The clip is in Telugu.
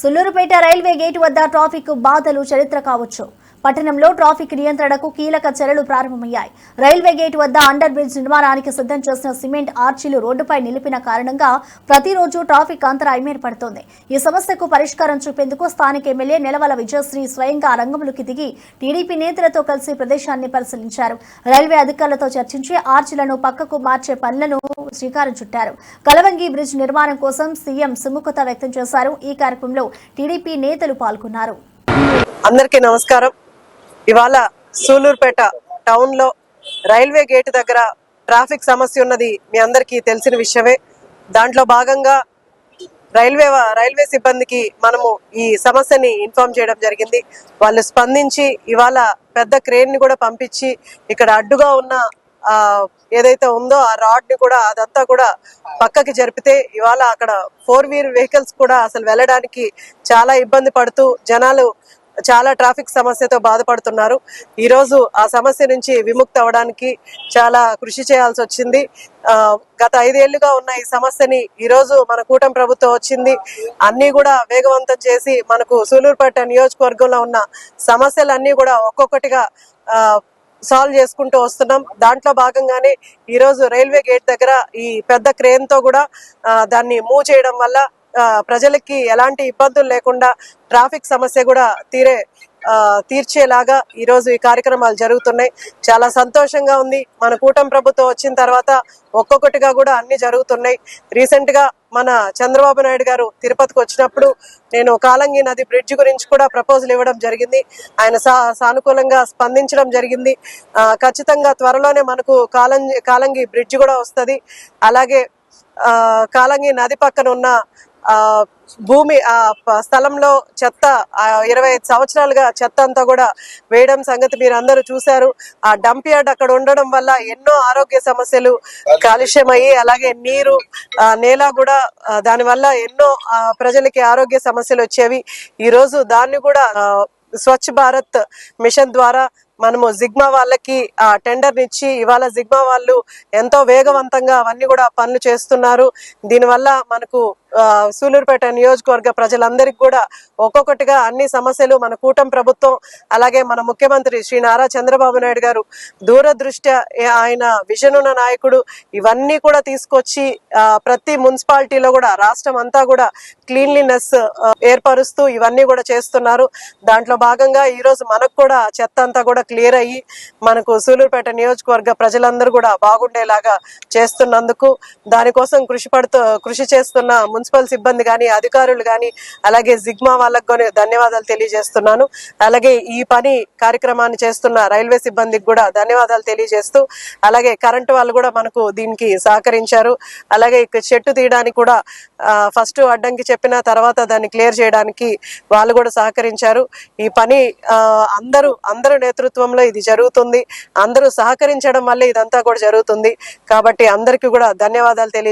సుల్లూరుపేట రైల్వే గేటు వద్ద ట్రాఫిక్ బాధలు చరిత్ర కావచ్చు. పట్టణంలో ట్రాఫిక్ నియంత్రణకు కీలక చర్యలు ప్రారంభమయ్యాయి. రైల్వే గేట్ వద్ద అండర్ బ్రిడ్జ్ నిర్మాణానికి సిద్ధం చేసిన సిమెంట్ ఆర్చీలు రోడ్డుపై నిలిపిన కారణంగా ప్రతిరోజు ట్రాఫిక్ అంతరాయం ఏర్పడుతోంది. ఈ సమస్యకు పరిష్కారం చూపేందుకు స్థానిక ఎమ్మెల్యే నెలవల విజయశ్రీ స్వయంగా రంగంలోకి దిగి టీడీపీ నేతలతో కలిసి ప్రదేశాన్ని పరిశీలించారు. రైల్వే అధికారులతో చర్చించి ఆర్చీలను పక్కకు మార్చే పనులను శ్రీకారం చుట్టారు. కలవంగి బ్రిడ్జ్ నిర్మాణం కోసం సీఎం సుముఖత వ్యక్తం చేశారు. ఈ కార్యక్రమంలో టీడీపీ నేతలు పాల్గొన్నారు. అందరికీ నమస్కారం. ఇవాళ సూలూరుపేట టౌన్లో రైల్వే గేట్ దగ్గర ట్రాఫిక్ సమస్య ఉన్నది మీ అందరికీ తెలిసిన విషయమే. దాంట్లో భాగంగా రైల్వే రైల్వే సిబ్బందికి మనము ఈ సమస్యని ఇన్ఫార్మ్ చేయడం జరిగింది. వాళ్ళు స్పందించి ఇవాళ పెద్ద క్రేన్ని కూడా పంపించి ఇక్కడ అడ్డుగా ఉన్న ఆ ఏదైతే ఉందో ఆ రాడ్ని కూడా అదంతా కూడా పక్కకి జరిపితే ఇవాళ అక్కడ ఫోర్ వీల్ వెహికల్స్ కూడా అసలు వెళ్ళడానికి చాలా ఇబ్బంది పడుతూ జనాలు చాలా ట్రాఫిక్ సమస్యతో బాధపడుతున్నారు. ఈరోజు ఆ సమస్య నుంచి విముక్తి అవ్వడానికి చాలా కృషి చేయాల్సి వచ్చింది. గత ఐదేళ్ళుగా ఉన్న ఈ సమస్యని ఈరోజు మన కూటమి ప్రభుత్వం వచ్చింది. అన్నీ కూడా వేగవంతం చేసి మనకు సూలూరుపేట నియోజకవర్గంలో ఉన్న సమస్యలన్నీ కూడా ఒక్కొక్కటిగా సాల్వ్ చేసుకుంటూ వస్తున్నాం. దాంట్లో భాగంగానే ఈరోజు రైల్వే గేట్ దగ్గర ఈ పెద్ద క్రేన్తో కూడా దాన్ని మూవ్ చేయడం వల్ల ప్రజలకి ఎలాంటి ఇబ్బందులు లేకుండా ట్రాఫిక్ సమస్య కూడా తీరే తీర్చేలాగా ఈరోజు ఈ కార్యక్రమాలు జరుగుతున్నాయి. చాలా సంతోషంగా ఉంది. మన కూటమి ప్రభుత్వం వచ్చిన తర్వాత ఒక్కొక్కటిగా కూడా అన్ని జరుగుతున్నాయి. రీసెంట్గా మన చంద్రబాబు నాయుడు గారు తిరుపతికి వచ్చినప్పుడు నేను కాలంగి నది బ్రిడ్జ్ గురించి కూడా ప్రపోజల్ ఇవ్వడం జరిగింది. ఆయన సా- సానుకూలంగా స్పందించడం జరిగింది. ఖచ్చితంగా త్వరలోనే మనకు కాలంగి కాలంగి బ్రిడ్జ్ కూడా వస్తుంది. అలాగే కాలంగి నది పక్కన ఉన్న భూమి ఆ ప- స్థలంలో చెత్త ఇరవై ఐదు సంవత్సరాలుగా చెత్త అంతా కూడా వేయడం సంగతి మీరు అందరూ చూశారు. ఆ డంప్ యార్డ్ అక్కడ ఉండడం వల్ల ఎన్నో ఆరోగ్య సమస్యలు కాలుష్యం అయ్యి అలాగే నీరు ఆ నేల కూడా దానివల్ల ఎన్నో ఆ, ప్రజలకి ఆరోగ్య సమస్యలు వచ్చేవి. ఈ రోజు దాన్ని కూడా స్వచ్ఛ భారత్ మిషన్ ద్వారా మనము జిగ్మా వాళ్ళకి ఆ టెండర్ ఇచ్చి ఇవాళ జిగ్మా వాళ్ళు ఎంతో వేగవంతంగా అవన్నీ కూడా పనులు చేస్తున్నారు. దీనివల్ల మనకు సూలూరుపేట నియోజకవర్గ ప్రజలందరికీ కూడా ఒక్కొక్కటిగా అన్ని సమస్యలు మన కూటమి ప్రభుత్వం అలాగే మన ముఖ్యమంత్రి శ్రీ నారా చంద్రబాబు నాయుడు గారు దూరదృష్ట్యా ఆయన విజన్ ఉన్న నాయకుడు ఇవన్నీ కూడా తీసుకొచ్చి ఆ, ప్రతి మున్సిపాలిటీలో కూడా రాష్ట్రం అంతా కూడా క్లీన్లీనెస్ ఏర్పరుస్తూ ఇవన్నీ కూడా చేస్తున్నారు. దాంట్లో భాగంగా ఈ రోజు మనకు కూడా చెత్త అంతా కూడా క్లియర్ అయ్యి మనకు సూలూరుపేట నియోజకవర్గ ప్రజలందరూ కూడా బాగుండేలాగా చేస్తున్నందుకు దానికోసం కృషి పడుతూ కృషి చేస్తున్న మున్సిపల్ సిబ్బంది కానీ అధికారులు కానీ అలాగే జిగ్మా వాళ్ళకు కానీ ధన్యవాదాలు తెలియజేస్తున్నాను. అలాగే ఈ పని కార్యక్రమాన్ని చేస్తున్న రైల్వే సిబ్బందికి కూడా ధన్యవాదాలు తెలియజేస్తూ అలాగే కరెంటు వాళ్ళు కూడా మనకు దీనికి సహకరించారు. అలాగే ఇక్కడ చెట్టు తీయడానికి కూడా ఫస్ట్ అడ్డంకి చెప్పిన తర్వాత దాన్ని క్లియర్ చేయడానికి వాళ్ళు కూడా సహకరించారు. ఈ పని అందరూ అందరూ నేతృత్వంలో ఇది జరుగుతుంది. అందరూ సహకరించడం వల్ల ఇదంతా కూడా జరుగుతుంది. కాబట్టి అందరికీ కూడా ధన్యవాదాలు తెలియ